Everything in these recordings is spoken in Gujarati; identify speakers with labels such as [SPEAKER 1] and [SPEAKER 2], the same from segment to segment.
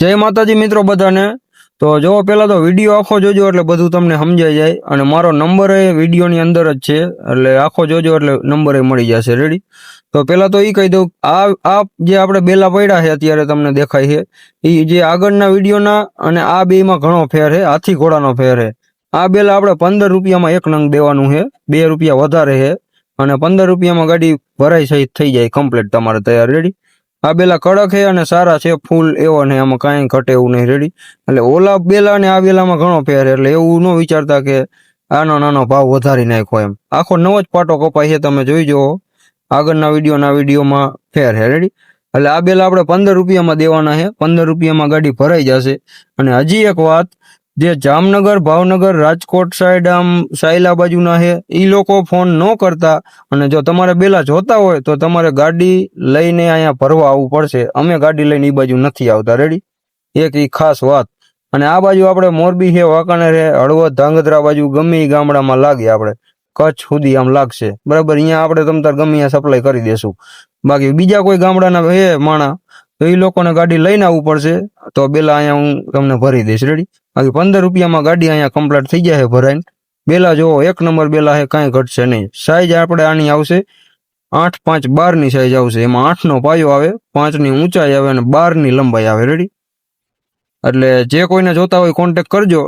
[SPEAKER 1] જય માતાજી મિત્રો બધાને. તો જો પેલા તો વીડિયો આખો જોજો એટલે બધું તમને સમજાઈ જાય. અને મારો નંબર એ વિડીયોની અંદર જ છે. એટલે આખો જોજો એટલે નંબર એ મળી જશે. રેડી તો પેલા તો એ કહી દઉં, આ આ જે આપણે બેલા પડ્યા છે અત્યારે તમને દેખાય છે એ જે આગળના વિડીયોના અને આ બેમાં ઘણો ફેર છે, હાથી ઘોડાનો ફેર છે. આ બેલા આપણે પંદર રૂપિયામાં એક નંગ દેવાનું છે. બે રૂપિયા વધારે છે. અને પંદર રૂપિયામાં ગાડી ભરાઈ સહિત થઈ જાય કમ્પ્લીટ તમારે તૈયાર. રેડી આ બેલા કડક છે અને સારા છે, ફૂલ એવો ને આમાં કાંઈ ઘટે એવું નહીં. રેડી એટલે ઓલા બેલા અને આ બેલામાં ઘણો ફેર. એટલે એવું ન વિચારતા કે આનો નાનો ભાવ વધારી નાખો એમ. આખો નવો જ પાટો કપાય છે, તમે જોઈ જુઓ. આગળના વિડીયોના વિડીયોમાં ફેર છે રેડી એટલે આ બેલા આપણે પંદર રૂપિયામાં દેવાના છે, પંદર રૂપિયામાં ગાડી ભરાઈ જશે. અને હજી એક વાત જે જામનગર, ભાવનગર, રાજકોટ સાઈડ આમ સાયલા બાજુના છે એ લોકો ફોન ન કરતા. અને જો તમારે બેલા જોતા હોય તો તમારે ગાડી લઈને અહીંયા ભરવા આવવું પડશે. અમે ગાડી લઈને એ બાજુ નથી આવતા. રેડી એક એ ખાસ વાત. અને આ બાજુ આપણે મોરબી છે, વાંકાનેર છે, હળવદ, ધાંગધ્રા બાજુ ગમે એ ગામડામાં લાગે આપણે. કચ્છ સુધી આમ લાગશે. બરાબર? અહીંયા આપણે તમ તાર ગમે અહીંયા સપ્લાય કરી દેશું. બાકી બીજા કોઈ ગામડાના હે માણા, તો એ લોકોને ગાડી લઈને આવવું પડશે. તો બેલા અહીંયા હું તમને ભરી દઈશ. રેડી બાકી પંદર રૂપિયામાં ગાડી અહીંયા કમ્પ્લીટ થઈ જાય ભરાઈને. બેલા જોવો, એક નંબર બેલા છે, કાંઈ ઘટશે નહીં. સાઈઝ આપણે આની આવશે આઠ પાંચ બારની સાઈઝ આવશે. એમાં આઠનો પાયો આવે, પાંચની ઊંચાઈ આવે અને બારની લંબાઈ આવે. રેડી એટલે જે કોઈને જોતા હોય કોન્ટેક કરજો.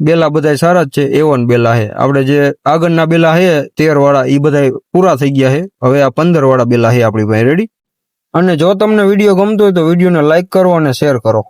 [SPEAKER 1] બેલા બધા સારા જ છે એવન બેલા છે. આપણે જે આગળના બેલા છે તેર વાળા એ બધા પૂરા થઈ ગયા છે. હવે આ પંદર વાળા બેલા છે આપણી પાસે. રેડી અને જો તમને વીડિયો ગમતો હોય તો વિડીયોને લાઈક કરો અને શેર કરો.